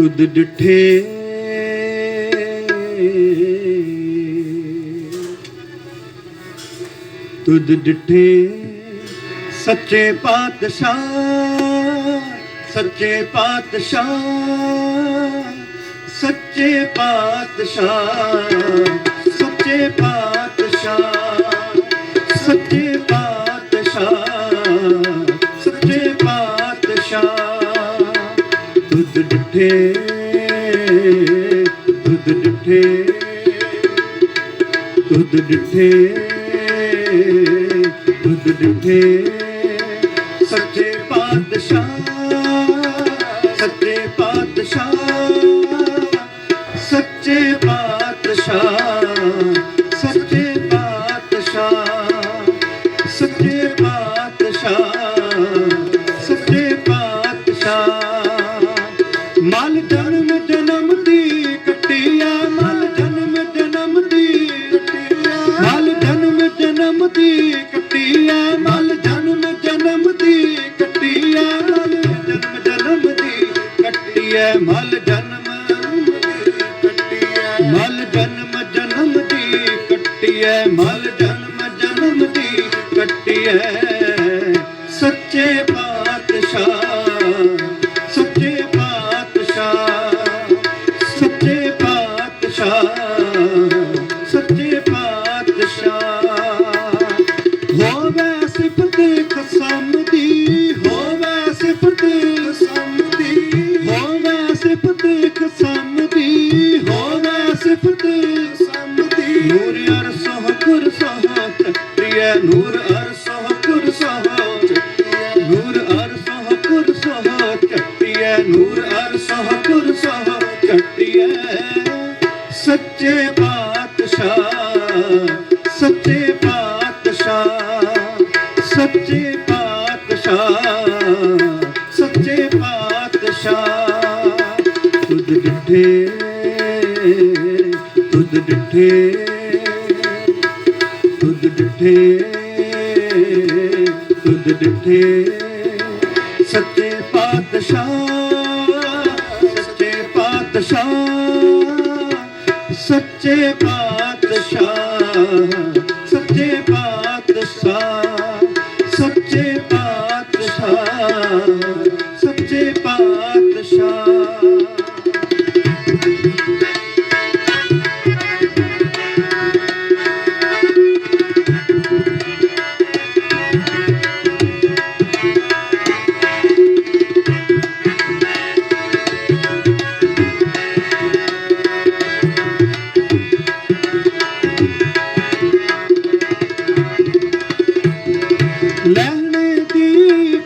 ਤੁਧ ਡਿਠੇ। ਤੁਧ ਡਿਠੇ। ਸੱਚੇ ਪਾਤਸ਼ਾਹ ਸੱਚੇ ਪਾਤਸ਼ਾਹ ਸੱਚੇ ਪਾਤਸ਼ਾਹ ਸੱਚੇ ਪਾਤਸ਼ਾਹ ਸੱਚੇ ਡਿਠੇ ਤੁਧ ਡਿਠੇ ਤੁਧ ਡਿਠੇ ਤੁਧ ਡਿਠੇ ਸੱਚੇ ਦੀ ਕਟਿਆ ਮਲ ਜਨਮ ਜਨਮ ਦੀ, ਕਟਿਆ ਮਲ ਜਨਮ ਜਨਮ ਦੀ, ਕਟਿਆ ਮਲ ਜਨਮ ਦੀ ਕਟਿਆ ਮਲ ਜਨਮ ਜਨਮ ਦੀ, ਕਟਿਆ ਮਲ ਜਨਮ ਜਨਮ ਦੀ, ਕਟਿਆ ਸੱਚੇ ਪਾਤਸ਼ਾਹ ਸੱਚੇ ਪਾਤਸ਼ਾਹ ਸੱਚੇ ਪਾਤਸ਼ਾਹ ਸੱਚੇ ਪਾਤਸ਼ਾਹ ਸੱਚੇ ਪਾਤਸ਼ਾਹ। ਤੁਧ ਡਿਠੇ ਤੁਧ ਡਿਠੇ ਤੁਧ ਡਿਠੇ ਤੁਧ ਡਿਠੇ। ਸੱਚੇ ਪਾਤਸ਼ਾਹ ਸੱਚੇ ਪਾਤਸ਼ਾਹ ਸੱਚੇ ਪਾਤਸ਼ਾਹ।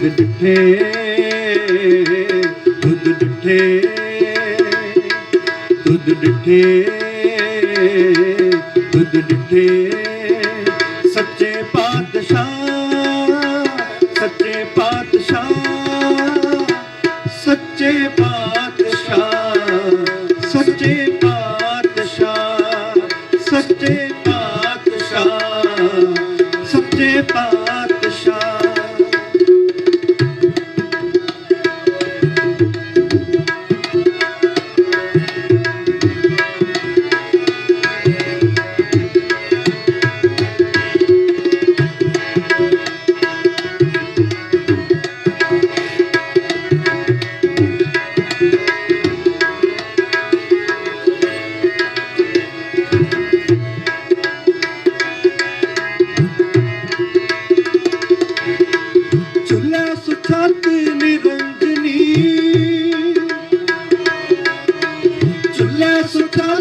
ਤੁਧ ਡਿਠੇ ਤੁਧ ਡਿਠੇ ਤੁਧ ਡਿਠੇ ਤੁਧ ਡਿਠੇ।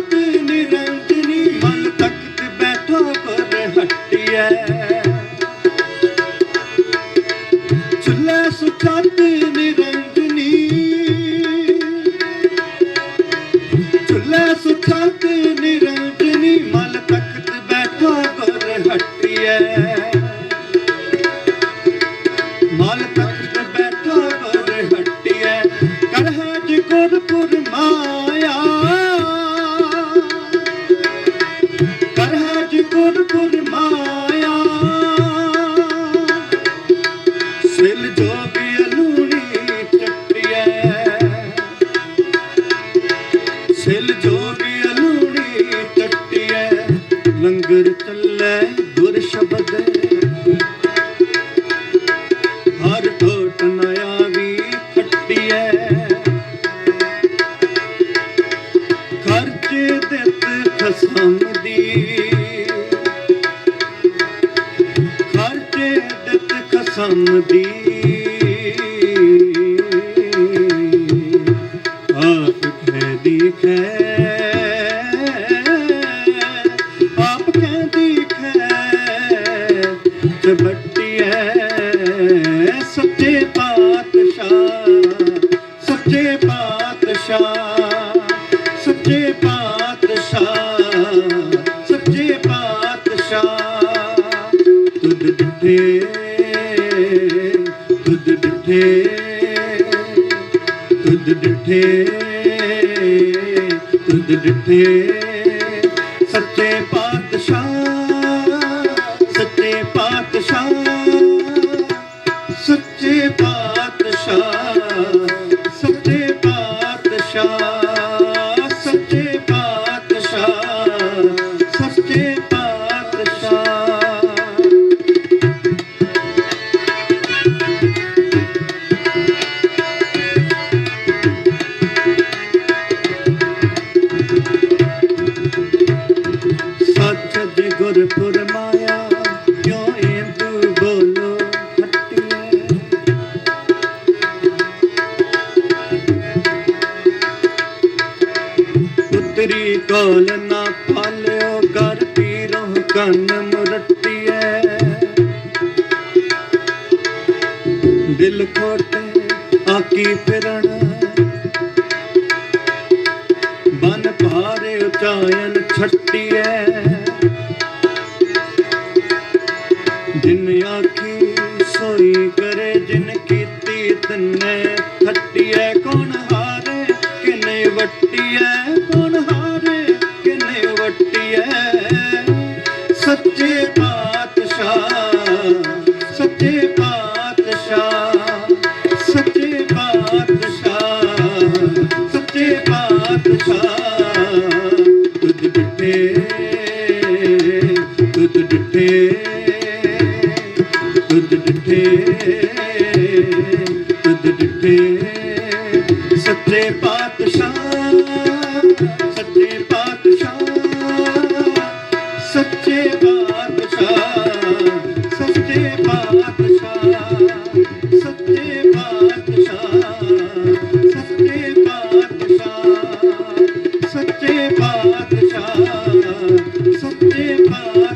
Be. ਡਿਠੇ ਦੁੱਧ ਡਿਠੇ। ਤੁਧ ਡਿਠੇ ਸੱਚੇ ਪਾਤਸ਼ਾਹ ਸੱਚੇ ਪਾਤਸ਼ਾਹ ਸੱਚੇ ਪਾਤਸ਼ਾਹ ਸੱਚੇ ਪਾਤਸ਼ਾਹ ਸੱਚੇ ਪਾਤਸ਼ਾਹ ਸੱਚੇ ਪੁੱਤਰੀ ਨਾ ਪਾਲਿਓ ਕਰ ਪੀਰੋ, ਕੰਨ ਮੁਰਟਿਐ ਦਿਲ ਖੋਟੇ, ਆਕੀ ਫਿਰਣ ਬਨ ਭਾਰੇ ਉਚਾਇਨ ਛੱਟੀਐ ਜਿਨ ਆਖੀ ਸੋਈ ਕਰੇ, ਜਿਨ ਕੀਤੀ ਤਨੇ ਖੱਟੀਐ ਕੌਣ ਹਾਰੇ, ਕਿਨੇ ਵਟੀਐ ਕੌਣ ਸੱਚੇ ਪਾਤਸ਼ਾਹ ਸੱਚੇ ਪਾਤਸ਼ਾਹ ਸੱਚੇ ਪਾਤਸ਼ਾਹ ਸੱਚੇ ਪਾਤਸ਼ਾਹ। ਤੁਧ ਡਿਠੇ ਤੁਧ ਡਿਠੇ ਤੁਧ ਡਿਠੇ ਸੱਤੇ ਪਾ